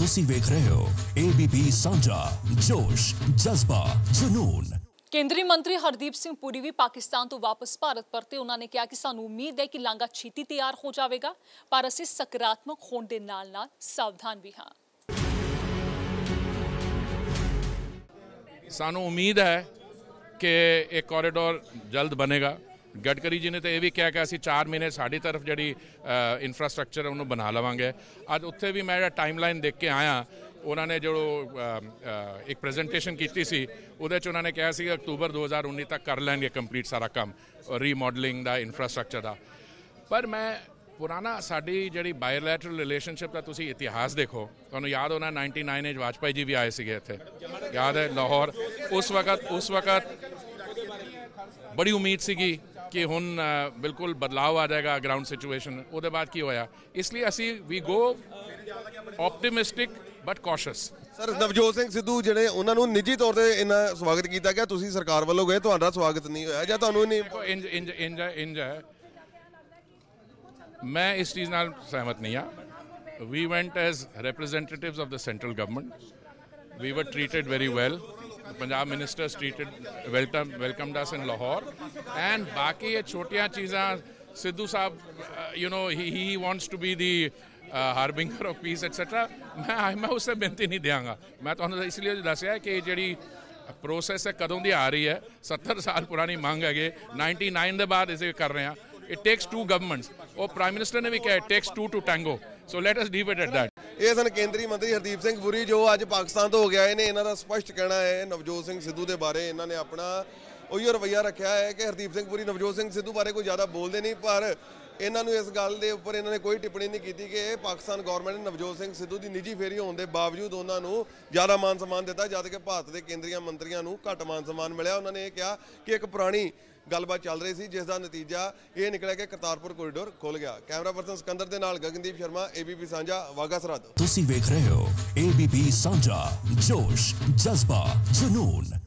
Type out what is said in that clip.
ਤੁਸੀਂ ਵੇਖ ਰਹੇ ਹੋ ABP ਸਾਂਝਾ ਜੋਸ਼ ਜਜ਼ਬਾ ਜਨੂਨ। ਕੇਂਦਰੀ ਮੰਤਰੀ ਹਰਦੀਪ ਸਿੰਘ ਪੁਰੀ ਵੀ ਪਾਕਿਸਤਾਨ ਤੋਂ ਵਾਪਸ ਭਾਰਤ ਪਰਤੇ ਉਹਨਾਂ ਨੇ ਕਿਹਾ ਕਿ ਸਾਨੂੰ ਉਮੀਦ ਹੈ ਕਿ ਲਾਂਗਾ ਛੇਤੀ ਤਿਆਰ ਹੋ ਜਾਵੇਗਾ ਪਰ ਅਸੀਂ ਸਕਾਰਾਤਮਕ ਹੋਣ ਦੇ ਨਾਲ-ਨਾਲ ਸਾਵਧਾਨ ਵੀ ਹਾਂ। ਸਾਨੂੰ ਉਮੀਦ ਹੈ ਕਿ ਇਹ ਕੋਰੀਡੋਰ ਜਲਦ ਬਣੇਗਾ। ਗਡਕਰੀ ਜੀ ਨੇ ਤਾਂ ਇਹ ਵੀ ਕਿਹਾ ਕਿ ਅਸੀਂ 4 ਮਹੀਨੇ ਸਾਡੀ ਤਰਫ ਜਿਹੜੀ ਇਨਫਰਾਸਟ੍ਰਕਚਰ ਉਹਨੂੰ ਬਣਾ ਲਵਾਂਗੇ। ਅੱਜ ਉੱਥੇ ਵੀ ਮੈਂ ਜਿਹੜਾ ਟਾਈਮਲਾਈਨ ਦੇਖ ਕੇ ਆਇਆ, ਉਹਨਾਂ ਨੇ ਜੋ ਇੱਕ ਪ੍ਰੈਜੈਂਟੇਸ਼ਨ ਕੀਤੀ ਸੀ, ਉਹਦੇ ਚ ਉਹਨਾਂ ਨੇ ਕਿਹਾ ਸੀ ਕਿ ਅਕਤੂਬਰ 2019 ਤੱਕ ਕਰ ਲੈਣਗੇ ਕੰਪਲੀਟ ਸਾਰਾ ਕੰਮ ਰੀਮਾਡਲਿੰਗ ਦਾ ਇਨਫਰਾਸਟ੍ਰਕਚਰ ਦਾ। ਪਰ ਮੈਂ ਪੁਰਾਣਾ ਸਾਡੀ ਜਿਹੜੀ ਬਾਇਲੈਟਰਲ ਰਿਲੇਸ਼ਨਸ਼ਿਪ ਦਾ ਤੁਸੀਂ ਇਤਿਹਾਸ ਦੇਖੋ, ਤੁਹਾਨੂੰ ਯਾਦ ਹੋਣਾ 99 ਵਿੱਚ ਵਾਜਪਾਈ ਜੀ ਵੀ ਆਏ ਸੀਗੇ ਇੱਥੇ। ਯਾਦ ਹੈ, ਲਾਹੌਰ। ਉਸ ਵਕਤ ਉਸ ਵਕਤ ਬੜੀ ਉਮੀਦ ਸੀਗੀ ਕਿ ਹੁਣ ਬਿਲਕੁਲ ਬਦਲਾਅ ਆ ਜਾਏਗਾ ਗਰਾਊਂਡ ਸਿਚੁਏਸ਼ਨ ਉਹਦੇ ਬਾਅਦ ਕੀ ਹੋਇਆ? ਇਸ ਲਈ ਅਸੀਂ ਵੀ go optimistic but cautious sir Navjot Singh Sidhu ਜਿਹੜੇ ਉਹਨਾਂ ਨੂੰ ਨਿੱਜੀ ਤੌਰ ਤੇ ਇਹਨਾਂ ਸਵਾਗਤ ਕੀਤਾ ਗਿਆ ਤੁਸੀਂ ਸਰਕਾਰ ਵੱਲੋਂ ਗਏ ਤੁਹਾਡਾ ਸਵਾਗਤ ਨਹੀਂ ਹੋਇਆ ਜਾਂ ਤੁਹਾਨੂੰ ਨਹੀਂ ਇੰਜ ਇੰਜ ਇੰਜ ਇੰਜ ਹੈ। ਮੈਂ ਇਸ ਚੀਜ਼ ਨਾਲ ਸਹਿਮਤ ਨਹੀਂ ਆ we went as representatives of the central government we were treated very well. Punjab minister treated welcome welcomed us in Lahore and ਬਾਕੀ ਇਹ ਛੋਟੀਆਂ ਚੀਜ਼ਾਂ Sidhu sahib you know he he wants to be the harbinger of peace etcetera ਮੈਂ ਮੈਂ ਉਸ ਤੇ ਬੇਨਤੀ ਨਹੀਂ ਦਿਆਂਗਾ ਮੈਂ ਤੁਹਾਨੂੰ ਇਸ ਲਈ ਦੱਸਿਆ ਕਿ ਇਹ ਜਿਹੜੀ ਪ੍ਰੋਸੈਸ ਹੈ ਕਦੋਂ ਦੀ ਆ ਰਹੀ ਹੈ 70 ਸਾਲ ਪੁਰਾਣੀ ਮੰਗ ਹੈਗੇ 99 ਦੇ ਬਾਅਦ ਇਸੇ ਕਰ ਰਹੇ ਆ ਇਟ ਟੇਕਸ ਟੂ ਗਵਰਨਮੈਂਟਸ ਉਹ ਪ੍ਰਾਈਮ ਮਿਨਿਸਟਰ ਨੇ ਵੀ ਕਿਹਾ takes two to tango so let us leave it at that ਇਹ ਸਨ ਕੇਂਦਰੀ ਮੰਤਰੀ ਹਰਦੀਪ ਸਿੰਘ ਪੁਰੀ, ਜੋ ਅੱਜ ਪਾਕਿਸਤਾਨ ਤੋਂ ਹੋ ਗਿਆ ਨੇ। ਇਹਨਾਂ ਦਾ ਸਪਸ਼ਟ ਕਹਿਣਾ ਹੈ, ਨਵਜੋਤ ਸਿੰਘ ਸਿੱਧੂ ਦੇ ਬਾਰੇ। ਇਹਨਾਂ ਨੇ ਆਪਣਾ ਉਹੀ ਰਵੱਈਆ ਰੱਖਿਆ ਹੈ ਕਿ ਹਰਦੀਪ ਸਿੰਘ ਪੁਰੀ, ਨਵਜੋਤ ਸਿੰਘ ਸਿੱਧੂ ਬਾਰੇ ਕੋਈ ਜ਼ਿਆਦਾ ਬੋਲਦੇ ਨਹੀਂ, ਪਰ ਇਹਨਾਂ ਨੂੰ ਇਸ ਗੱਲ ਦੇ ਉੱਪਰ ਇਹਨਾਂ ਨੇ ਕੋਈ ਟਿੱਪਣੀ ਨਹੀਂ ਕੀਤੀ ਕਿ ਇਹ ਪਾਕਿਸਤਾਨ ਗਵਰਨਮੈਂਟ ਨੇ ਨਵਜੋਤ ਸਿੰਘ ਸਿੱਧੂ ਦੀ ਨਿੱਜੀ ਫੇਰੀ ਹੋਣ ਦੇ ਬਾਵਜੂਦ ਉਹਨਾਂ ਨੂੰ ਜ਼ਿਆਦਾ ਮਾਨ ਸਨਮਾਨ ਦਿੱਤਾ, ਜਦ ਕਿ ਭਾਰਤ ਦੇ ਕੇਂਦਰੀਆਂ ਮੰਤਰੀਆਂ ਨੂੰ ਘੱਟ ਮਾਨ ਸਨਮਾਨ ਮਿਲਿਆ। ਉਹਨਾਂ ਨੇ ਇਹ ਕਿਹਾ ਕਿ ਇੱਕ ਪੁਰਾਣੀ ਗੱਲਬਾਤ ਚੱਲ ਰਹੀ ਸੀ, ਜਿਸ ਦਾ ਨਤੀਜਾ ਇਹ ਨਿਕਲਿਆ ਕਿ ਕਰਤਾਰਪੁਰ ਕੋਰੀਡੋਰ ਖੁੱਲ ਗਿਆ। ਕੈਮਰਾ ਪਰਸਨ ਸਿਕੰਦਰ ਦੇ ਨਾਲ ਗਗਨਦੀਪ ਸ਼ਰਮਾ ਏਬੀਪੀ ਸਾਂਝਾ, ਵਾਗਾ ਸਰਦ ਤੁਸੀਂ ਵੇਖ ਰਹੇ ਹੋ ABP ਸਾਂਝਾ, ਜੋਸ਼, ਜਜ਼ਬਾ, ਜਨੂਨ।